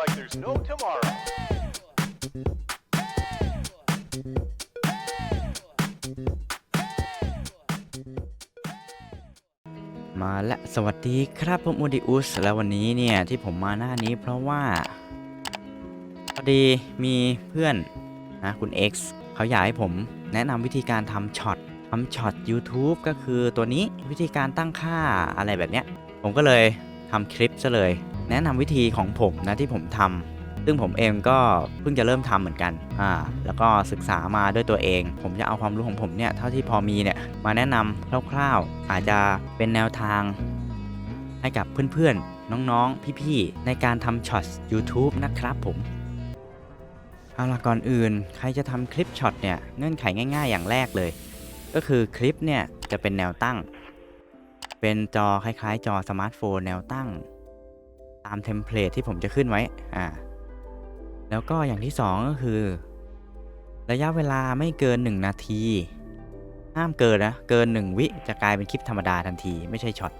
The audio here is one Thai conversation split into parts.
like there's no tomorrow. มาและสวัสดีครับผมอูดิอุสแล้ววันนี้เนี่ยที่ผมมาหน้านี้เพราะว่าพอดีมีเพื่อนนะคุณ X เขาอยากให้ผมแนะนำวิธีการทำช็อตทำช็อต YouTube ก็คือตัวนี้วิธีการตั้งค่าอะไรแบบเนี้ย ผมก็เลยทำคลิปซะเลย แนะนำวิธีของผมนะที่ผมทำซึ่งผมเองก็เพิ่งจะเริ่มทำเหมือนกันอ่าแล้วก็ศึกษามาด้วยตัวเอง ผมจะเอาความรู้ของผมเนี่ยเท่าที่พอมีเนี่ยมาแนะนำคร่าวๆอาจจะเป็นแนวทางให้กับเพื่อนๆ น้องๆ พี่ๆ ในการทำช็อต YouTube นะครับผม เอาล่ะก่อนอื่น ใครจะทำคลิปช็อตเนี่ยเงื่อนไขง่ายๆ อย่างแรกเลย ก็คือคลิปเนี่ยจะเป็นแนวตั้ง เป็นจอคล้ายๆ จอสมาร์ทโฟนแนวตั้ง ตามเทมเพลตที่ผมจะขึ้นไว้ อ่า แล้วก็อย่างที่สองก็คือ ระยะเวลาไม่เกิน 1 นาที ห้ามเกินนะ เกิน 1 วิจะกลายเป็นคลิปธรรมดาทันทีไม่ใช่ช็อต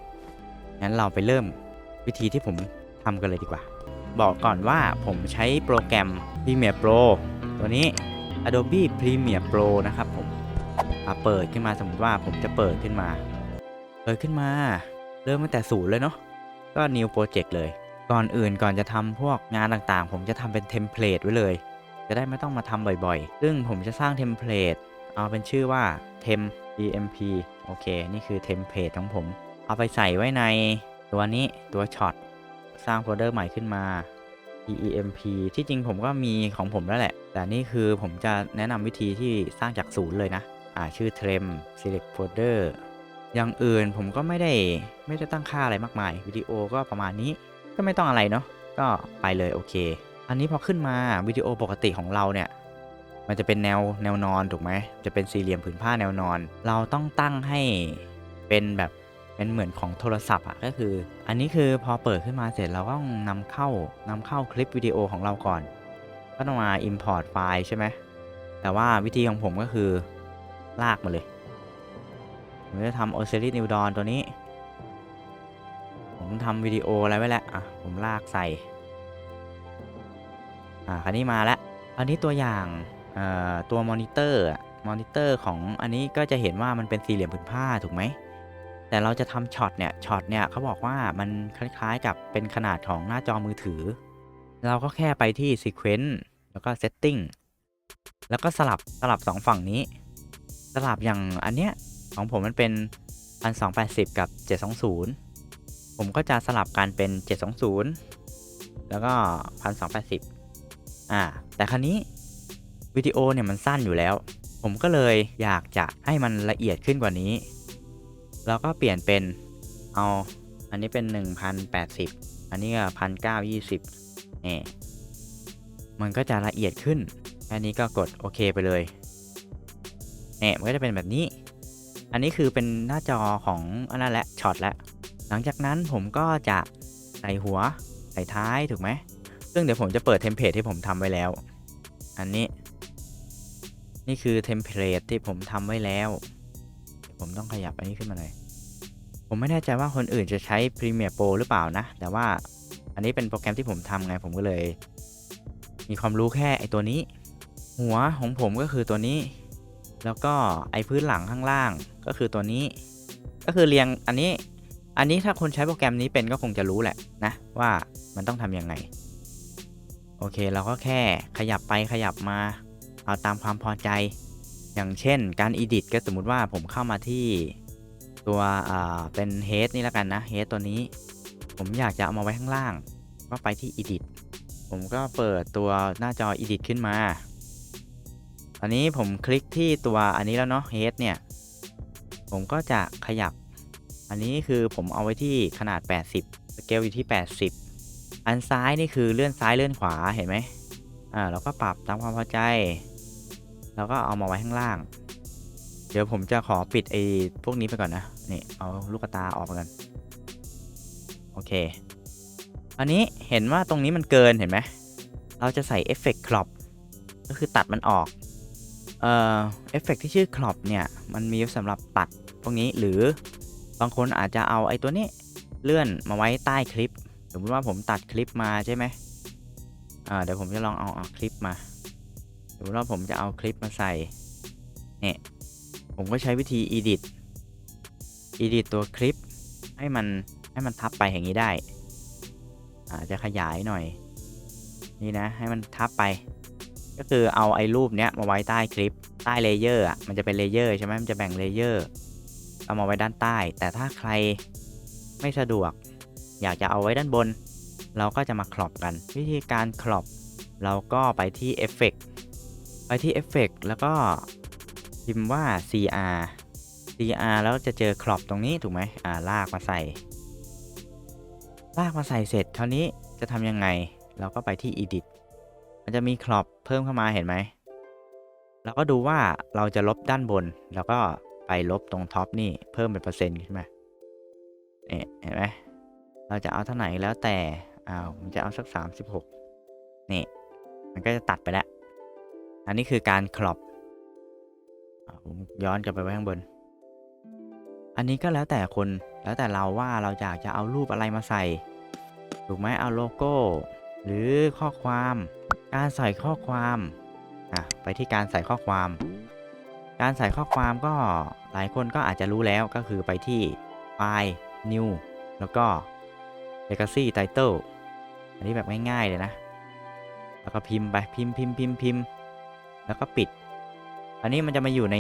งั้นเราไปเริ่มวิธีที่ผมทำกันเลยดีกว่า บอกก่อนว่าผมใช้โปรแกรม Premiere Pro ตัวนี้ Adobe Premiere Pro นะครับผมอะเปิดขึ้นมาสมมติว่าผมจะเปิดขึ้นมา เปิดขึ้นมา เริ่มตั้งแต่ศูนย์เลยเนาะก็ New Project เลย ก่อนอื่นก่อนจะทำพวกงานต่างๆ ผมจะทำเป็นเทมเพลตไว้เลย จะได้ไม่ต้องมาทำบ่อยๆ ซึ่งผมจะสร้างเทมเพลตเอาเป็นชื่อว่า tem emp โอเค นี่คือเทมเพลตของผม เอาไปใส่ไว้ในตัวนี้ตัวช็อตสร้างโฟลเดอร์ใหม่ขึ้นมา emp ที่จริงผมก็มีของผมแล้วแหละ แต่นี่คือผมจะแนะนำวิธีที่สร้างจากศูนย์เลยนะ อ่าชื่อ trem select folder อย่างอื่นผมก็ไม่ได้ไม่ได้ตั้งค่าอะไรมากมาย วิดีโอก็ประมาณนี้ ก็ไม่ต้องอะไรเนาะก็ไปเลยโอเค อันนี้พอขึ้นมาวิดีโอปกติของเราเนี่ย มันจะเป็นแนวแนวนอนถูกไหมจะเป็นสี่เหลี่ยมผืนผ้าแนวนอน เราต้องตั้งให้เป็นแบบเป็นเหมือนของโทรศัพท์อะก็คือ อันนี้คือพอเปิดขึ้นมาเสร็จเราก็ต้องนำเข้านำเข้าคลิปวิดีโอของเราก่อน ก็ต้องมา import ไฟล์ใช่ไหมแต่ว่าวิธีของผมก็คือลากมาเลยผมจะทำ o s i r i s New Dawn ตัวนี้ ทำวิดีโออะไรไว้แล้วอะผมลากใส่ อ่าคันนี้มาแล้วอันนี้ตัวอย่างเอ่อตัวมอนิเตอร์มอนิเตอร์ของอันนี้ก็จะเห็นว่ามันเป็นสี่เหลี่ยมผืนผ้าถูกไหมแต่เราจะทำช็อตเนี่ยช็อตเนี่ยเขาบอกว่ามันคล้ายๆกับเป็นขนาดของหน้าจอมือถือ เราก็แค่ไปที่ Sequence แล้วก็ Setting แล้วก็สลับสลับสองฝั่งนี้ สลับอย่างอันเนี้ยของผมมันเป็น 1280 กับ 720 ผมก็จะสลับกันเป็น 720 แล้วก็ 1280 อ่า แต่ครั้นี้วิดีโอเนี่ยมันสั้นอยู่แล้ว ผมก็เลยอยากจะให้มันละเอียดขึ้นกว่านี้เราก็เปลี่ยนเป็นเอาอันนี้เป็น 1080 อันนี้ก็1920นี่มันก็จะละเอียดขึ้น แค่นี้ก็กดโอเคไปเลยเนี่ยมันก็จะเป็นแบบนี้ อันนี้คือเป็นหน้าจอของอันนั้นแหละช็อตแล้ว หลังจากนั้นผมก็จะใส่หัวใส่ท้ายถูกไหม ซึ่งเดี๋ยวผมจะเปิดเทมเพลตที่ผมทำไว้แล้ว อันนี้ นี่คือเทมเพลตที่ผมทำไว้แล้วเดี๋ยวผมต้องขยับอันนี้ขึ้นมาหน่อยผมไม่แน่ใจว่าคนอื่นจะใช้ Premiere Pro หรือเปล่านะ แต่ว่าอันนี้เป็นโปรแกรมที่ผมทำไง ผมก็เลย มีความรู้แค่ไอตัวนี้ หัวของผมก็คือตัวนี้ แล้วก็ไอพื้นหลังข้างล่างก็คือตัวนี้ ก็คือเรียงอันนี้ อันนี้ถ้าคนใช้โปรแกรมนี้เป็นก็คงจะรู้แหละนะว่ามันต้องทำยังไง โอเคเราก็แค่ขยับไปขยับมา เอาตามความพอใจ อย่างเช่นการ edit ก็สมมุติว่าผมเข้ามาที่ตัวเป็น head นี่แล้วกันนะ head ตัวนี้ ผมอยากจะเอามาไว้ข้างล่าง ก็ไปที่ edit ผมก็เปิดตัวหน้าจอ edit ขึ้นมาอันนี้ผมคลิกที่ตัวอันนี้แล้วเนาะ head เนี่ย ผมก็จะขยับ อันนี้คือผมเอาไว้ที่ขนาด 80 สเกลอยู่ที่ 80 อันซ้ายนี่คือเลื่อนซ้ายเลื่อนขวาเห็นไหมอ่าเราก็ปรับตามความพอใจ แล้วก็เอามาไว้ข้างล่าง เดี๋ยวผมจะขอปิดไอ้พวกนี้ไปก่อนนะ นี่เอาลูกตาออกไปกัน โอเค อันนี้เห็นว่าตรงนี้มันเกินเห็นไหม เราจะใส่เอฟเฟกต์คลอป ก็คือตัดมันออก เอ่อ เอฟเฟกต์ที่ชื่อคลอปเนี่ย มันมีสำหรับตัดพวกนี้หรือ บางคนอาจจะเอาไอ้ตัวนี้เลื่อนมาไว้ใต้คลิป สมมติว่าผมตัดคลิปมาใช่ไหมเดี๋ยวผมจะลองเอาเอาคลิปมาสมมติว่าผมจะเอาคลิปมาใส่ เนี่ย ผมก็ใช้วิธี edit edit ตัวคลิปให้มันให้มันทับไปอย่างนี้ได้อาจจะขยายหน่อย นี่นะ ให้มันทับไป ก็คือเอาไอ้รูปเนี้ยมาไว้ใต้คลิปใต้เลเยอร์อะมันจะเป็นเลเยอร์ใช่ไหมมันจะแบ่งเลเยอร์ เอามาไว้ด้านใต้ แต่ถ้าใครไม่สะดวก อยากจะเอาไว้ด้านบน เราก็จะมาครอบกัน วิธีการครอบเราก็ไปที่เอฟเฟกไปที่เอฟเฟกแล้วก็พิมพ์ว่า cr cr แล้วจะเจอครอบตรงนี้ถูกไหมอ่าลากมาใส่ ลากมาใส่เสร็จคราวนี้จะทำยังไง เราก็ไปที่ edit มันจะมีครอบเพิ่มเข้ามาเห็นไหมเราก็ดูว่าเราจะลบด้านบน แล้วก็ ไปลบตรงท็อปนี่เพิ่มเป็นเปอร์เซ็นต์ขึ้นมเนี่ยเห็นไหมเราจะเอาเท่าไหร่แล้วแต่อ้าวมันจะเอาสัก 36 นี่ มันก็จะตัดไปแล้ว อันนี้คือการครอปผมย้อนกลับไปไว้ข้างบน อันนี้ก็แล้วแต่คนแล้วแต่เราว่าเราอยากจะเอารูปอะไรมาใส่ ถูกไหมเอาโลโก้ หรือข้อความ การใส่ข้อความอะไปที่การใส่ข้อความ การใส่ข้อความก็หลายคนก็อาจจะรู้แล้วก็คือไปที่ไฟล์ new แล้วก็ legacy title อันนี้แบบง่ายๆเลยนะ แล้วก็พิมพ์ไปพิมพ์พิมพ์พิมพ์พิมพ์แล้วก็ปิด อันนี้มันจะมาอยู่ใน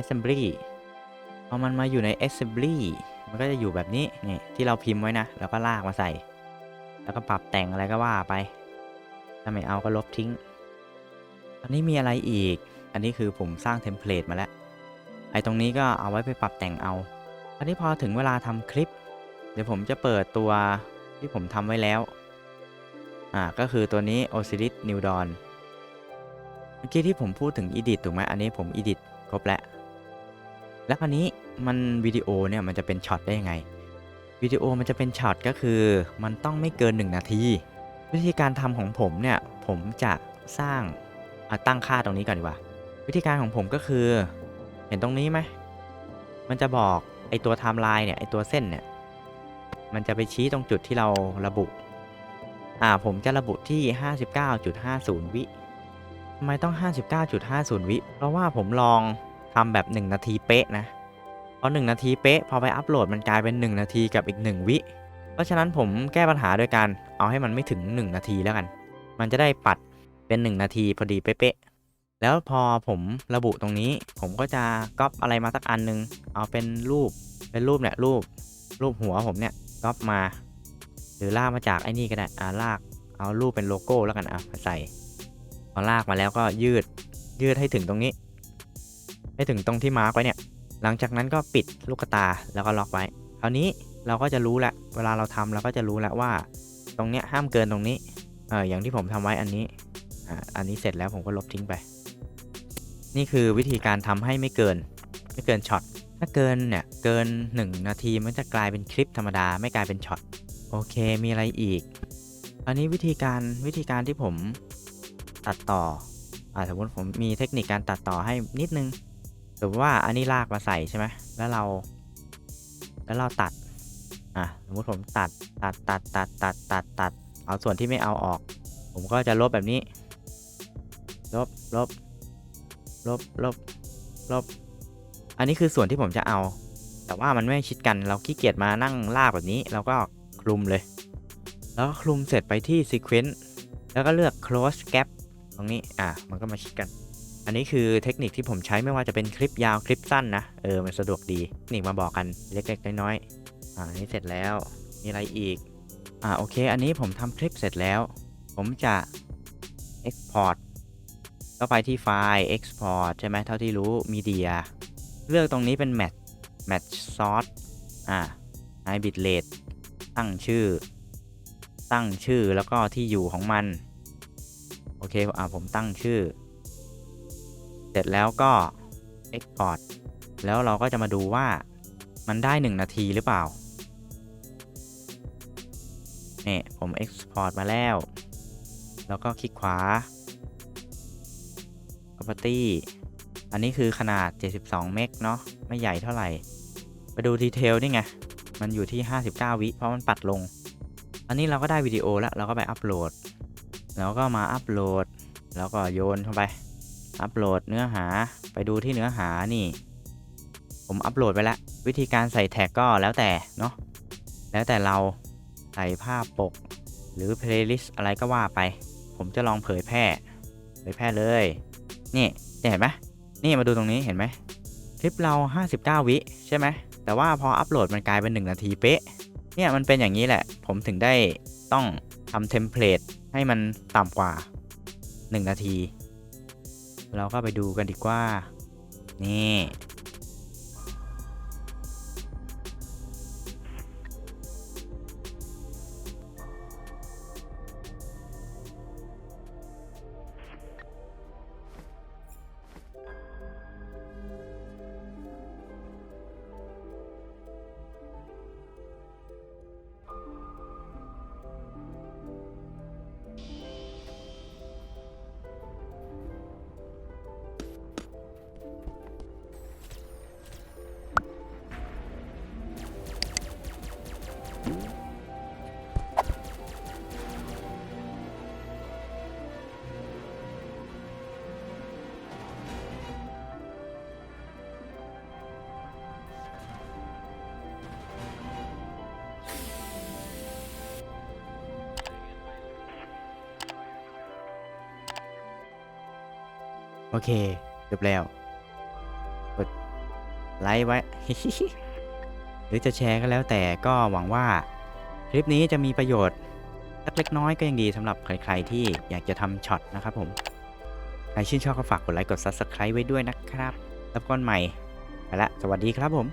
assembly พอมันมาอยู่ใน assembly มันก็จะอยู่แบบนี้นี่ที่เราพิมพ์ไว้นะ แล้วก็ลากมาใส่ แล้วก็ปรับแต่งอะไรก็ว่าไป ถ้าไม่เอาก็ลบทิ้ง อันนี้มีอะไรอีก อันนี้คือผมสร้างเทมเพลตมาแล้ว ไอ้ตรงนี้ก็เอาไว้ไปปรับแต่งเอา อันนี้พอถึงเวลาทำคลิป เดี๋ยวผมจะเปิดตัวที่ผมทำไว้แล้ว อ่า ก็คือตัวนี้ Osiris New Dawn เมื่อกี้ที่ผมพูดถึง Edit ถูกไหมอันนี้ผม Edit ครบแล้ว แล้วอันนี้มันวิดีโอเนี่ยมันจะเป็นช็อตได้ยังไงวิดีโอมันจะเป็นช็อตก็คือมันต้องไม่เกิน 1 นาที วิธีการทำของผมเนี่ย ผมจะสร้างอะตั้งค่าตรงนี้ก่อนดีกว่า วิธีการของผมก็คือ เห็นตรงนี้ไหมมันจะบอกไอตัวไทม์ไลน์เนี่ยไอตัวเส้นเนี่ย มันจะไปชี้ตรงจุดที่เราระบุ อ่าผมจะระบุที่ 59.50 วิทำไมต้อง 59.50 วิ เพราะว่าผมลองทำแบบ 1 นาทีเป๊ะนะพอ1นาทีเป๊ะพอไปอัปโหลดมันกลายเป็น 1 นาทีกับอีก 1 วิ เพราะฉะนั้นผมแก้ปัญหาโดยการเอาให้มันไม่ถึง 1 นาทีแล้วกัน มันจะได้ปัดเป็น 1 นาทีพอดีเป๊ะ แล้วพอผมระบุตรงนี้ ผมก็จะก๊อปอะไรมาสักอันนึง เอาเป็นรูปเป็นรูปเนี่ยรูปรูปหัวผมเนี่ยก๊อปมา หรือลากมาจากไอ้นี่ก็ได้อ่าลากเอารูปเป็นโลโก้แล้วกันอะมาใส่พอลากมาแล้วก็ยืดยืดให้ถึงตรงนี้ ให้ถึงตรงที่มาร์กไว้เนี่ย หลังจากนั้นก็ปิดลูกตาแล้วก็ล็อกไว้คราวนี้เราก็จะรู้แล้วเวลาเราทำเราก็จะรู้แล้วว่า ตรงเนี้ยห้ามเกินตรงนี้เอออย่างที่ผมทำไว้อันนี้อ่าอันนี้เสร็จแล้วผมก็ลบทิ้งไป นี่คือวิธีการทำให้ไม่เกิน ไม่เกินช็อตถ้าเกินเนี่ยเกิน 1 นาทีมันจะกลายเป็นคลิปธรรมดาไม่กลายเป็นช็อตโอเคมีอะไรอีก อันนี้วิธีการวิธีการที่ผมตัดต่ออาสมมติผมมีเทคนิคการตัดต่อให้นิดนึงสมมติว่าอันนี้ลากมาใส่ใช่ไหมแล้วเรา แล้วเราตัดอะสมมติผมตัดตัดตัดตัดตัดตัดตัดเอาส่วนที่ไม่เอาออก ผมก็จะลบแบบนี้ ลบลบ ลบลบลบ อันนี้คือส่วนที่ผมจะเอา แต่ว่ามันไม่ชิดกันเราขี้เกียจมานั่งลากแบบนี้ เราก็คลุมเลย แล้วคลุมเสร็จไปที่ sequence แล้วก็เลือก close gap ตรงนี้ อะ มันก็มาชิดกัน อันนี้คือเทคนิคที่ผมใช้ไม่ว่าจะเป็นคลิปยาวคลิปสั้นนะ เออ มันสะดวกดีเทคนิคมาบอกกันเล็กๆน้อยๆ อ่าอันนี้เสร็จแล้ว มีอะไรอีก อ่า โอเค อันนี้ผมทำคลิปเสร็จแล้ว ผมจะ export ก็ไปที่ไฟล์ export ใช่ไหมเท่าที่รู้ media เลือกตรงนี้เป็น match match source อ่า high bit rate ตั้งชื่อ ตั้งชื่อแล้วก็ที่อยู่ของมัน โอเค อ่าผมตั้งชื่อ เสร็จแล้วก็ export แล้วเราก็จะมาดูว่ามันได้ 1 นาทีหรือเปล่าเนี่ยผม export มาแล้ว แล้วก็คลิกขวา property อันนี้คือขนาด 72 เมกเนาะไม่ใหญ่เท่าไหร่ ไปดูดีเทลนี่ไง มันอยู่ที่ 59 วิเพราะมันปัดลง อันนี้เราก็ได้วิดีโอแล้ว เราก็ไปอัปโหลด แล้วก็มาอัปโหลด แล้วก็โยนเข้าไป อัปโหลดเนื้อหาไปดูที่เนื้อหานี่ ผมอัปโหลดไปแล้ว วิธีการใส่แท็กก็แล้วแต่เนาะแล้วแต่เราใส่ภาพปก หรือ playlist อะไรก็ว่าไป ผมจะลองเผยแพร่ เผยแพร่เลย นี่เห็นไหมนี่มาดูตรงนี้เห็นไหมคลิปเรา 59 วิใช่ไหมแต่ว่าพออัปโหลดมันกลายเป็น 1 นาทีเป๊ะเนี่ยมันเป็นอย่างนี้แหละ ผมถึงได้ต้องทำเทมเพลตให้มันต่ำกว่า 1 นาที เราก็ไปดูกันดีกว่า นี่ อเคจบแล้วกดไลค์ไว้ หรือจะแชร์ก็แล้วแต่ก็หวังว่าคลิปนี้จะมีประโยชน์สักเล็กน้อยก็ยังดีสำหรับใครๆที่อยากจะทำช็อตนะครับผม ใครชื่นชอบก็ฝากกดไลค์กด Subscribe ไว้ด้วยนะครับ แล้วก่อนใหม่ ไปละ สวัสดีครับผม